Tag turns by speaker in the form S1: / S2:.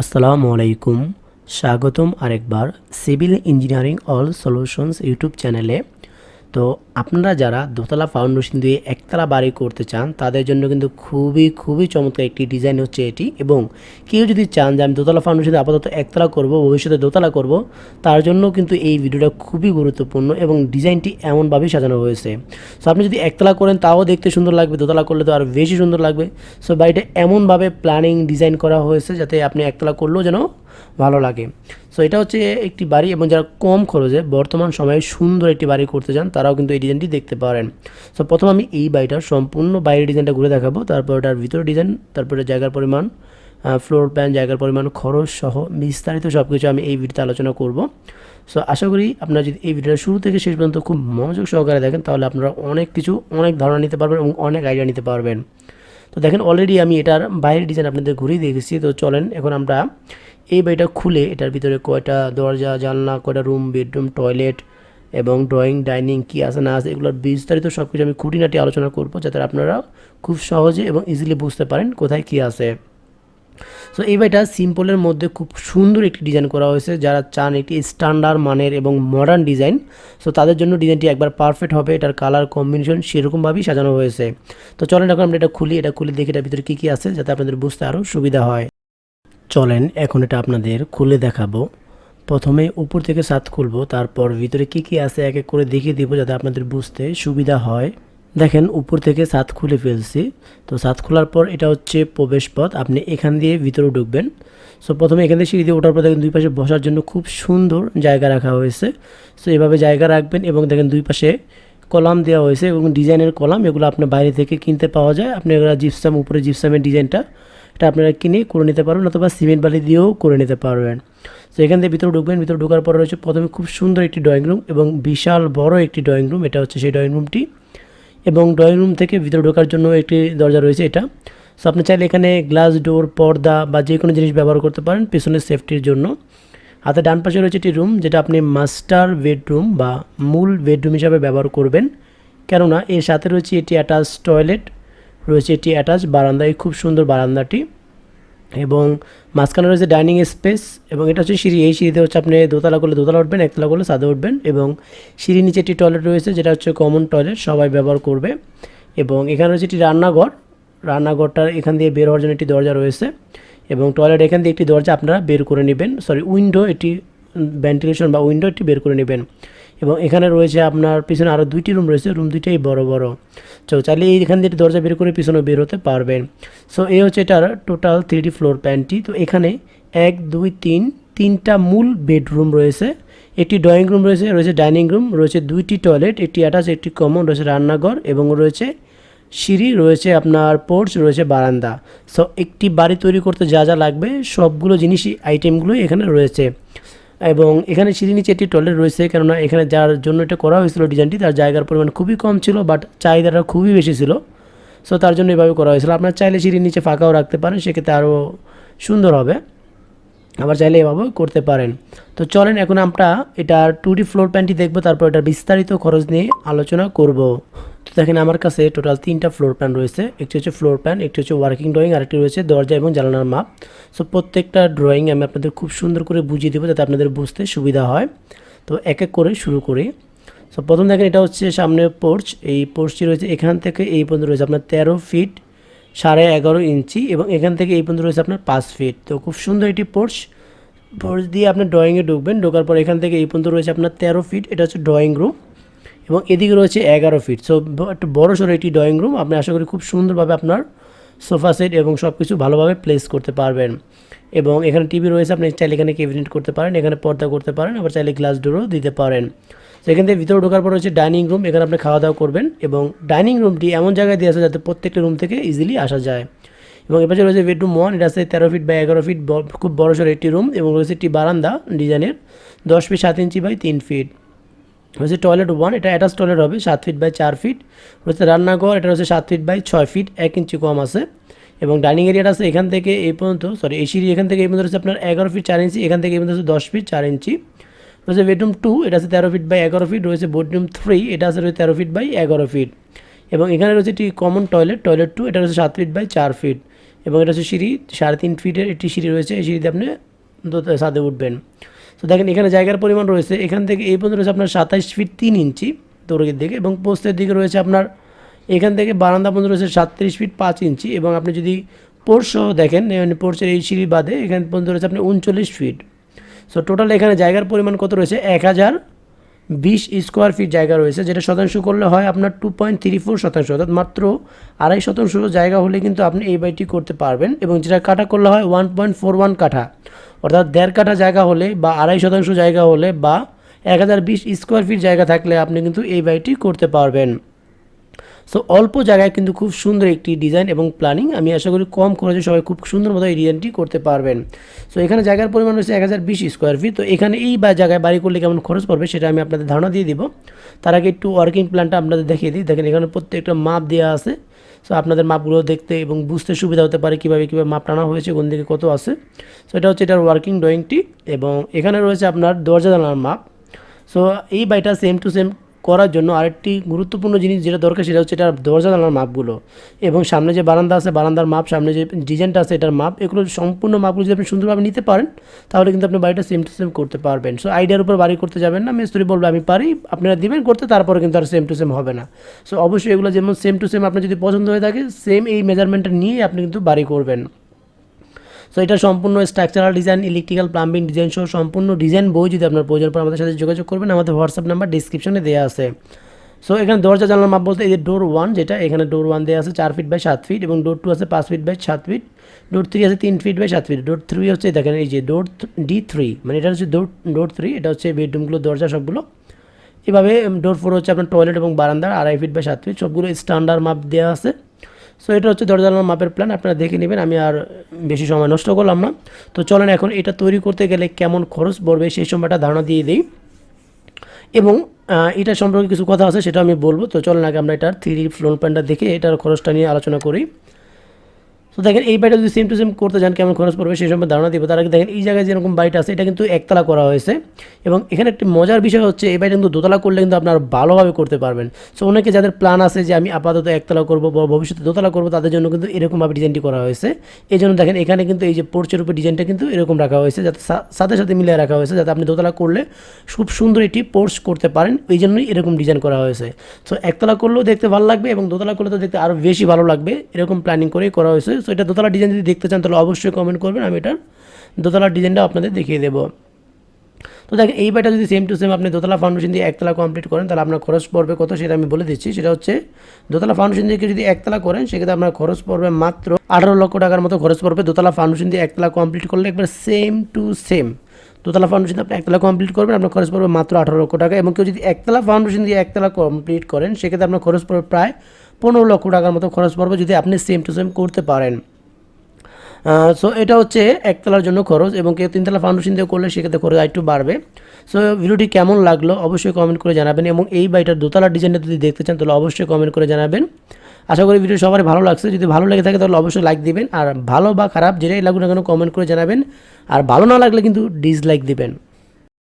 S1: আসসালামু আলাইকুম। স্বাগতম আরেকবার civil engineering all solutions YouTube চ্যানেলে। তো আপনারা যারা দোতলা ফাউন্ডেশন দিয়ে একতলা বাড়ি করতে চান, তাদের জন্য কিন্তু খুবই খুবই চমৎকার একটি ডিজাইন হচ্ছে এটি। এবং কেউ যদি চান যে আমি দোতলা ফাউন্ডেশন আপাতত একতলা করব, ভবিষ্যতে দোতলা করব, তার জন্য কিন্তু এই ভিডিওটা খুবই গুরুত্বপূর্ণ এবং ডিজাইনটি এমনভাবেই সাজানো হয়েছে। সো আপনি যদি একতলা করেন, তাও দেখতে সুন্দর লাগবে, দোতলা করলে তো আরও বেশি সুন্দর লাগবে। সো বাড়িটা এমনভাবে প্ল্যানিং ডিজাইন করা হয়েছে যাতে আপনি একতলা করলেও যেন ভালো লাগে। সো এটা হচ্ছে একটি বাড়ি এবং যারা কম খরচে বর্তমান সময়ে সুন্দর একটি বাড়ি করতে চান, তারাও কিন্তু এই ডিজাইনটি দেখতে পারেন। সো প্রথম আমি এই বাড়িটার সম্পূর্ণ বাইরের ডিজাইনটা ঘুরে দেখাবো। তারপর এটার ভিতরে ডিজাইন, তারপরে জায়গার পরিমাণ ফ্লোর প্ল্যান জায়গার পরিমাণ, খরচ সহ বিস্তারিত সব কিছু আমি এই ভিডিওতে আলোচনা করব। সো আশা করি আপনারা যদি এই ভিডিওটা শুরু থেকে শেষ পর্যন্ত খুব মনোযোগ সহকারে দেখেন, তাহলে আপনারা অনেক কিছু, অনেক ধারণা নিতে পারবেন এবং অনেক আইডিয়া নিতে পারবেন। তো দেখেন অলরেডি আমি এটার বাইরের ডিজাইন আপনাদের ঘুরিয়ে দেখেছি। তো চলেন, এখন আমরা এই বাড়িটা খুলে এটার ভিতরে কয়টা দরজা, জানলা, কয়টা রুম বেডরুম টয়লেট এবং ড্রয়িং ডাইনিং কী আছে না আছে, এগুলোর বিস্তারিত সব কিছু আমি খুঁটিনাটি আলোচনা করব যাতে আপনারা খুব সহজে এবং ইজিলি বুঝতে পারেন কোথায় কী আছে। সো এই বাড়িটা সিম্পলের মধ্যে খুব সুন্দর একটি ডিজাইন করা হয়েছে, যারা চান একটি স্ট্যান্ডার্ড মানের এবং মডার্ন ডিজাইন সো তাদের জন্য ডিজাইনটি একবার পারফেক্ট হবে, এটার কালার কম্বিনেশন সেরকমভাবেই সাজানো হয়েছে। তো চলেন এখন আমরা এটা খুলি, এটা খুলে দেখি এটার ভিতরে কী কী আছে, যাতে আপনাদের বুঝতে আরও সুবিধা হয়। চলেন, এখন এটা আপনাদের খুলে দেখাবো। প্রথমে উপর থেকে ছাদ খুলবো, তারপর ভিতরে কি কি আছে এক এক করে দেখিয়ে দিব যাতে আপনাদের বুঝতে সুবিধা হয়। দেখেন, উপর থেকে ছাদ খুলে ফেলছি। তো ছাদ খোলার পর এটা হচ্ছে প্রবেশ পথ। আপনি এখান দিয়ে ভিতরে ঢুকবেন। সো প্রথমে এখান থেকে সিঁড়ি দিয়ে ওঠার পর দেখেন দুই পাশে বসার জন্য খুব সুন্দর জায়গা রাখা হয়েছে। সো এভাবে জায়গা রাখবেন এবং দেখেন দুই পাশে কলাম দেওয়া হয়েছে এবং ডিজাইনের কলাম, এগুলো আপনার বাইরে থেকে কিনতে পাওয়া যায়। আপনি এগুলো জিপসাম উপরে জিপসামের ডিজাইনটা এটা আপনারা কিনে করে নিতে পারবেন অথবা সিমেন্ট বালি দিয়েও করে নিতে পারবেন। তো এখান থেকে ভিতরে ঢুকবেন, ভিতরে ঢোকার পরে রয়েছে প্রথমে খুব সুন্দর একটি ড্রয়িং রুম এবং বিশাল বড় একটি ড্রয়িং রুম এটা হচ্ছে সেই ড্রয়িং রুমটি এবং ড্রয়িং রুম থেকে ভিতরে ঢোকার জন্য একটি দরজা রয়েছে এটা। সো আপনি চাইলে এখানে গ্লাস ডোর পর্দা বা যে কোনো জিনিস ব্যবহার করতে পারেন পেছনের সেফটির জন্য। হাতে ডান পাশে রয়েছে একটি রুম যেটা আপনি মাস্টার বেডরুম বা মূল বেডরুম হিসাবে ব্যবহার করবেন। কেননা, এর সাথে রয়েছে এটি অ্যাটাচ টয়লেট রয়েছে এটি অ্যাটাচ বারান্দা এই খুব সুন্দর বারান্দাটি। এবং মাঝখানে রয়েছে ডাইনিং স্পেস এবং এটা হচ্ছে সিঁড়ি। এই সিঁড়িতে হচ্ছে আপনি দোতলা করলে দোতলা উঠবেন, একতলা করলে সাদে উঠবেন এবং সিঁড়ির নিচে একটি টয়লেট রয়েছে যেটা হচ্ছে কমন টয়লেট সবাই ব্যবহার করবে। এবং এখানে রয়েছে একটি রান্নাঘর। রান্নাঘরটার এখান দিয়ে বের হওয়ার জন্য একটি দরজা রয়েছে এবং টয়লেট এখান দিয়ে একটি দরজা আপনারা বের করে নেবেন। সরি উইন্ডো এটি ভেন্টিলেশন বা উইন্ডো একটি বের করে নেবেন। এবং এখানে রয়েছে আপনার, পিছনে আরও দুইটি রুম রয়েছে রুম দুইটাই বড় বড়। তো চাইলে এইখান দিয়ে দরজা বের করে পিছনে বের হতে পারবেন। সো এই হচ্ছে এটার টোটাল থ্রি ফ্লোর প্যান্টটি তো এখানে এক, দুই, তিন, তিনটা মূল বেডরুম রয়েছে। একটি ড্রয়িং রুম রয়েছে রয়েছে ডাইনিং রুম রয়েছে দুইটি টয়লেট একটি অ্যাটাচ একটি কমন রয়েছে রান্নাঘর এবং রয়েছে সিঁড়ি, রয়েছে আপনার পোর্চ রয়েছে বারান্দা। সো একটি বাড়ি তৈরি করতে যা যা লাগবে, সবগুলো জিনিসই আইটেমগুলোই এখানে রয়েছে। এবং এখানে সিঁড়ি নিচে একটি টয়লেট রয়েছে, কেননা এখানে যার জন্য এটা করা হয়েছিল ডিজাইনটি, তার জায়গার পরিমাণ খুবই কম ছিল বাট চাহিদাটা খুবই বেশি ছিল। সো তার জন্য এভাবে করা হয়েছিল। আপনার চাইলে সিঁড়ির নিচে ফাঁকাও রাখতে পারেন, সেক্ষেত্রে আরও সুন্দর হবে। আবার চাইলে এভাবেও করতে পারেন। তো চলেন, এখন আমরা এটার টু ডি ফ্লোর প্ল্যানটি দেখব, তারপর এটার বিস্তারিত খরচ নিয়ে আলোচনা করব। তো দেখেন আমার কাছে টোটাল তিনটা ফ্লোর প্ল্যান রয়েছে। একটি হচ্ছে ফ্লোর প্ল্যান একটি হচ্ছে ওয়ার্কিং ড্রয়িং আরেকটি রয়েছে দরজা এবং জানালার মাপ। সো প্রত্যেকটা ড্রয়িং আমি আপনাদের খুব সুন্দর করে বুঝিয়ে দেবো যাতে আপনাদের বুঝতে সুবিধা হয়। তো এক এক করে শুরু করি। সো প্রথম দেখেন এটা হচ্ছে সামনে পোর্চ এই পোর্চটি রয়েছে, এখান থেকে এই পর্যন্ত রয়েছে আপনার তেরো ফিট সাড়ে এগারো ইঞ্চি এবং এখান থেকে এই পর্যন্ত রয়েছে আপনার পাঁচ ফিট তো খুব সুন্দর একটি পোর্চ পোর্চ দিয়ে আপনার ড্রয়িংয়ে ঢুকবেন, ঢোকার পর এখান থেকে এই পর্যন্ত রয়েছে আপনার তেরো ফিট এটা হচ্ছে ড্রয়িং রুম এবং এদিকে রয়েছে এগারো ফিট সো একটু বড় সড়ো একটি ড্রয়িং রুম আপনি আশা করি খুব সুন্দরভাবে আপনার সোফা সেট এবং সব কিছু ভালোভাবে প্লেস করতে পারবেন। এবং এখানে টিভি রয়েছে, আপনি চাইলে এখানে ক্যাবিনেট করতে পারেন, এখানে পর্দা করতে পারেন, আবার চাইলে গ্লাস ডোরও দিতে পারেন। তো এখান থেকে ভিতরে ঢোকার পর রয়েছে ডাইনিং রুম এখানে আপনি খাওয়া দাওয়া করবেন এবং ডাইনিং রুমটি এমন জায়গায় দিয়ে আছে যাতে প্রত্যেকটা রুম থেকে ইজিলি আসা যায়। এবং এপাশে রয়েছে বেডরুম ওয়ান এটা আছে তেরো ফিট বা এগারো ফিট খুব বড় সড়ো একটি রুম এবং রয়েছে একটি বারান্দা ডিজাইনের দশ ফিট সাত ইঞ্চি বাই তিন ফিট রয়েছে টয়লেট ওয়ান এটা অ্যাটাচ টয়লেট হবে, সাত ফিট বাই চার ফিট রয়েছে রান্নাঘর, এটা রয়েছে সাত ফিট বাই ছয় ফিট এক ইঞ্চি কম আছে। এবং ডাইনিং এরিয়াটা আছে এখান থেকে এই পর্যন্ত সরি এই সিঁড়ি এখান থেকে এই পর্যন্ত রয়েছে আপনার এগারো ফিট চার ইঞ্চি এখান থেকে এই পর্যন্ত রয়েছে দশ ফিট চার ইঞ্চি রয়েছে বেডরুম টু এটা আছে তেরো ফিট বাই এগারো ফিট রয়েছে বেডরুম থ্রি এটা আছে রয়েছে তেরো ফিট বাই এগারো ফিট এবং এখানে রয়েছে একটি কমন টয়লেট টয়লেট টু এটা রয়েছে সাত ফিট বাই চার ফিট এবং এটা হচ্ছে সিঁড়ি, সাড়ে তিন ফিটের একটি সিঁড়ি রয়েছে, এই সিঁড়িতে আপনি ছাদে উঠবেন। তো দেখেন এখানে জায়গার পরিমাণ রয়েছে। এখান থেকে এই পর্যন্ত রয়েছে আপনার সাতাইশ ফিট তিন ইঞ্চি দৈর্ঘ্যের দিকে এবং পোস্তের দিকে রয়েছে আপনার এখান থেকে বারান্দা পর্যন্ত রয়েছে সাতত্রিশ ফিট পাঁচ ইঞ্চি এবং আপনি যদি পোর্স দেখেন মানে এই সিঁড়ি বাদে এখান পর্যন্ত রয়েছে আপনি উনচল্লিশ ফিট। সো টোটাল এখানে জায়গার পরিমাণ কত রয়েছে? এক হাজার বিশ স্কোয়ার ফিট জায়গা রয়েছে, যেটা শতাংশ করলে হয় আপনার টু পয়েন্ট থ্রি ফোর শতাংশ, অর্থাৎ মাত্র আড়াই শতাংশ জায়গা হলে কিন্তু আপনি এই বাড়িটি করতে পারবেন এবং যেটা কাটা করলে হয় ওয়ান পয়েন্ট ফোর ওয়ান কাঠা, অর্থাৎ দেড় কাঠা জায়গা হলে বা আড়াই শতাংশ জায়গা হলে বা এক হাজার বিশ স্কোয়ার ফিট জায়গা থাকলে আপনি কিন্তু এই বাড়িটি করতে পারবেন। সো অল্প জায়গায় কিন্তু খুব সুন্দর একটি ডিজাইন এবং প্ল্যানিং আমি আশা করি কম খরচে সবাই খুব সুন্দর মতো এই ডিজাইনটি করতে পারবেন। সো এখানে জায়গার পরিমাণ রয়েছে এক হাজার বিশ স্কোয়ার ফিট তো, এখানে এই বা জায়গায় বাড়ি করলে কেমন খরচ পড়বে সেটা আমি আপনাদের ধারণা দিয়ে দিব। তার আগে একটু ওয়ার্কিং প্ল্যানটা আপনাদের দেখিয়ে দিই। দেখেন, এখানে প্রত্যেকটা মাপ দেওয়া আছে। সো আপনাদের মাপগুলো দেখতে এবং বুঝতে সুবিধা হতে পারে কীভাবে কীভাবে মাপ টানা হয়েছে, কোন দিকে কত আছে। সো এটা হচ্ছে এটার ওয়ার্কিং ড্রয়িংটি এবং এখানে রয়েছে আপনার দরজা জানালার মাপ সো এই বাড়িটা সেম টু সেম করার জন্য আরেকটি গুরুত্বপূর্ণ জিনিস যেটা দরকার সেটা হচ্ছে এটার দরজা জানালার মাপগুলো। এবং সামনে যে বারান্দা আছে, বারান্দার মাপ, সামনে যে ডিজাইনটা আছে, এটার মাপ, এগুলো সম্পূর্ণ মাপগুলো যদি আপনি সুন্দরভাবে নিতে পারেন, তাহলে কিন্তু আপনি বাড়িটা সেম টু সেম করতে পারবেন। সো আইডিয়ার উপর বাড়ি করতে যাবেন না, মিস্ত্রি বলবে, আমি পারি, আপনারা দিবেন, করতে তারপরে কিন্তু আর সেম টু সেম হবে না। সো অবশ্যই এগুলো যেমন সেম টু সেম আপনার যদি পছন্দ হয়ে থাকে সেম এই মেজারমেন্টটা নিয়েই আপনি কিন্তু বাড়ি করবেন। সো এটা সম্পূর্ণ structural design electrical plumbing design সহ সম্পূর্ণ ডিজাইন বই যদি আপনার প্রয়োজন পড়ে আমাদের সাথে যোগাযোগ করবেন, আমাদের হোয়াটসঅ্যাপ নাম্বার ডিসক্রিপশনে দেওয়া আছে। সো এখানে দরজা জানলার মাপ বলতে এই যে ডোর ওয়ান যেটা, এখানে ডোর ওয়ান দেওয়া আছে চার ফিট বাই সাত ফিট এবং ডোর টু আছে পাঁচ ফিট বাই সাত ফিট ডোর থ্রি আছে তিন ফিট বাই সাত ফিট ডোর থ্রি হচ্ছে দেখেন এই যে ডোর ডি থ্রি মানে এটা হচ্ছে ডোর ডোর থ্রি এটা হচ্ছে বেডরুমগুলো দরজা সবগুলো। এভাবে ডোর ফোর হচ্ছে আপনার টয়লেট এবং বারান্দার আড়াই ফিট বাই সাত ফিট সবগুলো স্ট্যান্ডার্ড মাপ দেওয়া আছে। সো এটা হচ্ছে দরজা জানালার মাপের প্ল্যান আপনারা দেখে নেবেন, আমি আর বেশি সময় নষ্ট করলাম না। তো চলেন এখন এটা তৈরি করতে গেলে কেমন খরচ পড়বে সেই সময়টা ধারণা দিয়ে দিই। এবং এটা সম্পর্কে কিছু কথা আছে, সেটা আমি বলব। তো চলেন আগে আমরা এটার থ্রি ফ্লোর প্ল্যানটা দেখে এটার খরচটা নিয়ে আলোচনা করি। তো দেখেন এই বাড়িটা যদি সেম টু সেম করতে যান, কেমন খরচ পড়বে সেই সম্পর্কে ধারণা দিব তার আগে দেখেন, এই জায়গায় যেরকম বাড়িটা আছে, এটা কিন্তু একতলা করা হয়েছে। এবং এখানে একটি মজার বিষয় হচ্ছে, এই বাড়িটা কিন্তু দোতলা করলে কিন্তু আপনার ভালোভাবে করতে পারবেন। সো অনেকে যাদের প্ল্যান আছে যে আমি আপাতত একতলা করব বা ভবিষ্যতে দোতলা করব, তাদের জন্য কিন্তু এরকমভাবে ডিজাইনটি করা হয়েছে। এই জন্য দেখেন, এখানে কিন্তু এই যে পোর্চের উপর ডিজাইনটা কিন্তু এরকম রাখা হয়েছে, যাতে সাথে সাথে মিলিয়ে রাখা হয়েছে, যাতে আপনি দোতলা করলে খুব সুন্দর একটি পোর্চ করতে পারেন। এই জন্যই এরকম ডিজাইন করা হয়েছে। সো একতলা করলেও দেখতে ভালো লাগবে এবং দোতলা করলে তো দেখতে আরও বেশি ভালো লাগবে। এরকম প্ল্যানিং করেই করা হয়েছে। সো এটা দোতলা ডিজাইন যদি দেখতে চান, তাহলে অবশ্যই কমেন্ট করবেন। আমি এটার দোতলার ডিজাইনটা আপনাদের দেখিয়ে দেবো। তো দেখেন, এই বাড়িটা যদি সেম টু সেম আপনি দোতলা ফাউন্ডেশন দিয়ে একতলা কমপ্লিট করেন, তাহলে আপনার খরচ পড়বে কত সেটা আমি বলে দিচ্ছি। সেটা হচ্ছে, দোতলা ফাউন্ডেশন দিয়ে যদি একতলা করেন, সেক্ষেত্রে আপনার খরচ পড়বে মাত্র আঠারো লক্ষ টাকার মতো খরচ পড়বে দোতলা ফাউন্ডেশন দিয়ে একতলা কমপ্লিট করলে। একবার সেম টু সেম দোতলা ফাউন্ডেশন আপনি একতলা কমপ্লিট করবেন, আপনার খরচ পড়বে মাত্র আঠারো লক্ষ টাকা। এবং কেউ যদি একতলা ফাউন্ডেশন দিয়ে একতলা কমপ্লিট করেন, সেক্ষেত্রে আপনার খরচ পড়বে প্রায় পনেরো লক্ষ টাকার মতো খরচ পড়বে যদি আপনি সেম টু সেম করতে পারেন। সো এটা হচ্ছে একতলার জন্য খরচ এবং কেউ তিনতলা ফাউন্ডেশন দিয়ে করলে সেক্ষেত্রে খরচ একটু বাড়বে। সো ভিডিওটি কেমন লাগল অবশ্যই কমেন্ট করে জানাবেন এবং এই বাড়িটার দোতলার ডিজাইনটা যদি দেখতে চান, তাহলে অবশ্যই কমেন্ট করে জানাবেন। আশা করি ভিডিও সবারই ভালো লাগছে। যদি ভালো লেগে থাকে, তাহলে অবশ্যই লাইক দিবেন। আর ভালো বা খারাপ, যেটাই লাগুক না কেন কমেন্ট করে জানাবেন। আর ভালো না লাগলে কিন্তু ডিসলাইক দিবেন।